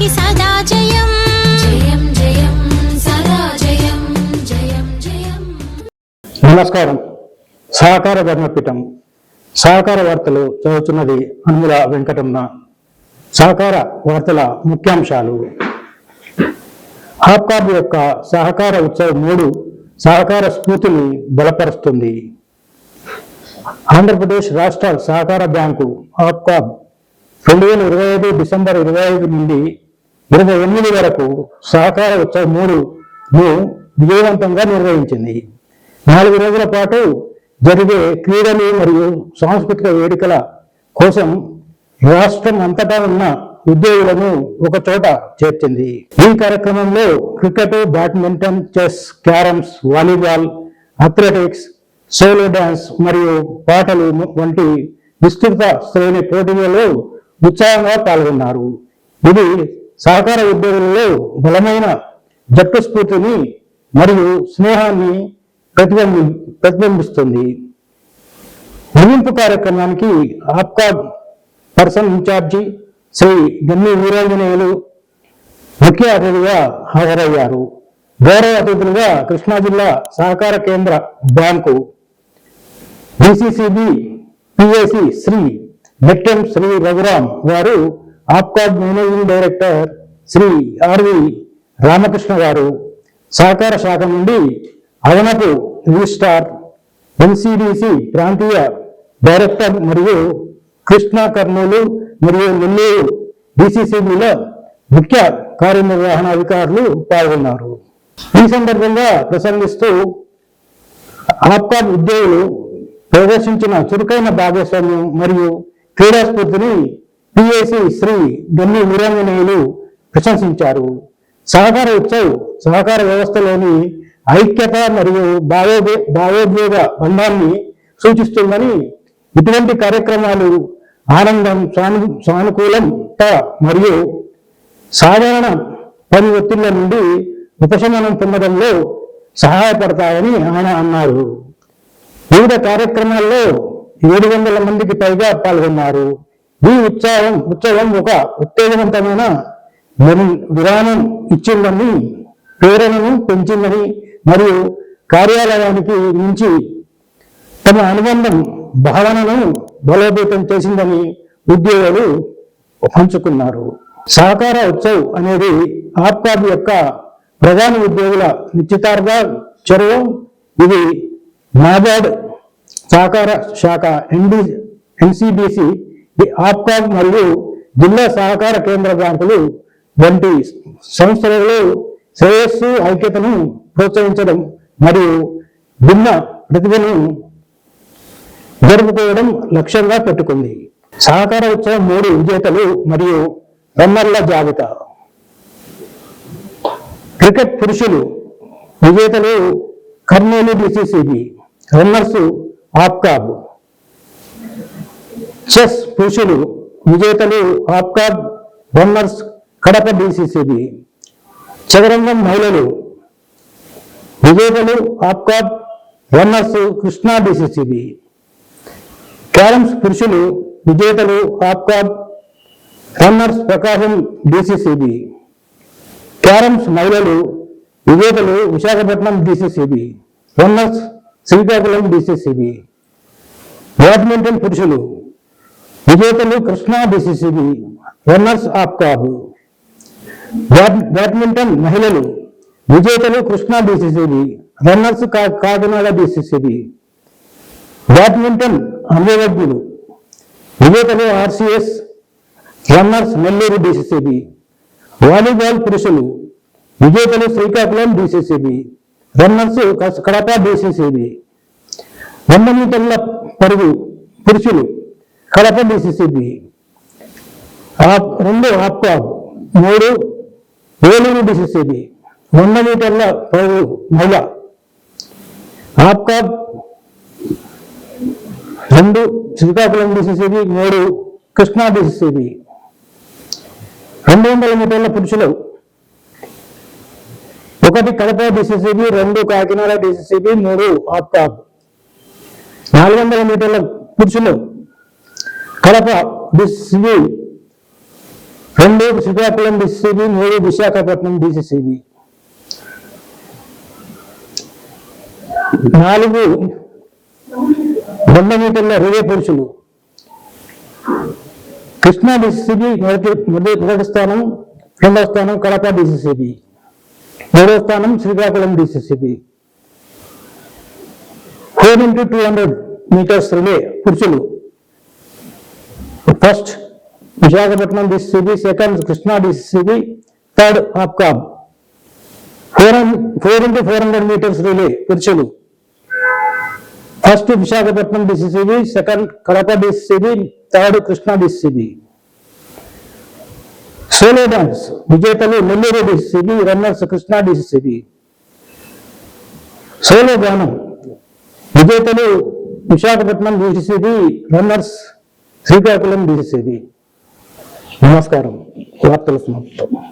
మనకి సదా జయం. జయం జయం సదా జయం జయం జయం. నమస్కారం. సహకార ధర్మపీఠం సహకార వార్తలు చదువుతున్నది అనుముల వెంకటమ్మ. సహకార వార్తల ముఖ్యాంశాలు. ఆప్కాబ్ యొక్క సహకార ఉత్సవం మూడు సహకార స్ఫూర్తిని బలపరుస్తుంది. ఆంధ్రప్రదేశ్ రాష్ట్ర సహకార బ్యాంకు ఆప్కాబ్ రెండు వేల ఇరవై ఐదు డిసెంబర్ ఇరవై ఐదు నుండి ఇరవై ఎనిమిది వరకు సహకార ఉత్సవం మూడును విజయవంతంగా నిర్వహించింది. నాలుగు రోజుల పాటు జరిగే క్రీడలు మరియు సాంస్కృతిక వేడుకల కోసం రాష్ట్రం అంతటా ఉన్న ఉద్యోగులను ఒక చోట చేర్చింది. ఈ కార్యక్రమంలో cricket badminton chess carroms volleyball athletics solo dance మరియు పాటలు వంటి విస్తృత శ్రేణి పోటీలలో ఉత్సాహంగా పాల్గొన్నారు. ఇది సహకార ఉద్యోగులలో బలమైన జట్టు స్ఫూర్తిని మరియు స్నేహాన్ని ప్రతిబింబి ప్రతిబింబిస్తుంది. ముగింపు కార్యక్రమానికి ఆప్కా person in charge Shri Ganni Veeranjaneyulu ముఖ్య అతిథిగా హాజరయ్యారు. గౌరవ అతిథులుగా కృష్ణా జిల్లా సహకార కేంద్ర bank DCCB PAC Shri Mettem Shri Raghuram వారు ఆప్కాడ్ managing director Shri RV Ramakrishna garu సహకార శాఖ నుండి అదనపు రిజిస్టార్ ఎన్సిడిసి ప్రాంతీయ డైరెక్టర్ మరియు కృష్ణా కర్నూలు మరియు నెల్లూరు డిసిసిబిలో ముఖ్య కార్యనిర్వహణాధికారులు పాల్గొన్నారు. ఈ సందర్భంగా ప్రసంగిస్తూ ఆప్కాబ్ ఉద్యోగులు ప్రదర్శించిన చురుకైన భాగస్వామ్యం మరియు క్రీడాస్ఫూర్తిని పిఏసి శ్రీ గన్ని వీరాంజనేయులు ప్రశంసించారు. సహకార ఉత్సవ్ సహకార వ్యవస్థలోని ఐక్యత మరియు భావోద్వే భావోద్వేగ బంధాన్ని సూచిస్తుందని ఇటువంటి కార్యక్రమాలు ఆనందం సాను సానుకూలంత మరియు సాధారణ పని ఒత్తిళ్ళ నుండి ఉపశమనం పొందడంలో సహాయపడతాయని ఆయన అన్నారు. వివిధ కార్యక్రమాల్లో ఏడు వందల మందికి పైగా పాల్గొన్నారు. ఈ ఉత్సవం ఉత్సవం ఒక ఉత్తేజవంతమైన విర- విరామం ఇచ్చిందని ప్రేరణను పెంచిందని మరియు కార్యాలయానికి మించి తమ అనుబంధం భావనను బలోపేతం చేసిందని ఉద్యోగులు పంచుకున్నారు. సహకార ఉత్సవ్ అనేది ఆప్కాబ్ యొక్క ప్రధాన ఉద్యోగుల నిశ్చితార్థ చొరవ. ఇది నాబార్డ్ సహకార శాఖ ఎన్డి ఎన్సిడిసి ఆప్కాబ్ మరియు జిల్లా సహకార కేంద్ర బ్యాంకులు వంటి సంస్థలలో శ్రేయస్సు ఐక్యతను ప్రోత్సహించడం మరియు భిన్న ప్రతిభను జరుపుకోవడం లక్ష్యంగా పెట్టుకుంది. సహకార ఉత్సవం మూడు విజేతలు మరియు రన్నర్ల జాబితా. క్రికెట్ పురుషులు విజేతలు Kurnool DCCB. Runners APCOB chess పురుషులు విజేతలు ఆప్కాబ్ బొమ్మర్స్ కడప డిసిసిబి చదరంగం మహిళలు విజేతలు APCOB runners Krishna DCCB carroms పురుషులు విజేతలు APCOB runners Prakasam DCCB carroms మహిళలు విజేతలు Visakhapatnam DCCB runners Srikakulam DCCB badminton పురుషులు విజేతలు కృష్ణా డిసిసిబి రన్నర్స్ ఆప్కాబ్ బ్యాడ్- బ్యాడ్మింటన్ మహిళలు విజేతలు కృష్ణా డిసిసిబి రన్నర్స్ కా- కాకినాడ డిసిసిబి బ్యాడ్మింటన్ అంబేద్యులు విజేతలు RCS runners Nellore DCCB volleyball పురుషులు విజేతలు శ్రీకాకుళం డిసిసిబి రన్నర్స్ కస్- కడప డిసిసిబి వంద మీటర్ల పరుగు పురుషులు కడప డిసిసిబి ఆప్- రెండు ఆప్కాబ్ మూడు ఏలూరు డిసిసిబి వంద మీటర్ల మహిళ. ఆప్కాబ్ రెండు శ్రీకాకుళం డిసిసిబి మూడు కృష్ణా డిసిసిబి రెండు వందల మీటర్ల పురుషులు. ఒకటి కడప డిసిసిబి రెండు కాకినాడ డిసిసిబి మూడు ఆప్కాబ్ నాలుగు వందల మీటర్ల పురుషులు. కడప డిసిసిబి రెండు శ్రీకాకుళం డిసిసిబి మూడు విశాఖపట్నం డిసిసిబి నాలుగు వంద మీటర్ల రిలే పురుషులు కృష్ణా డిసిసిబి మొదటి మొదటి మొదటి స్థానం రెండవ స్థానం కడప డిసిసిబి మూడవ స్థానం Srikakulam DCCB four into two hundred metres relay పురుషులు first Visakhapatnam DCCB second Krishna DCCB third APCOB four four into four hundred metres relay పురుషులు first Visakhapatnam DCCB second Kadapa DCCB third Krishna DCCB solo dance విజేతలు Nellore DCCB runners Krishna DCCB solo గానం విజేతలు Visakhapatnam DCCB runners Srikakulam DCCB నమస్కారం. వార్తల సమాప్తం.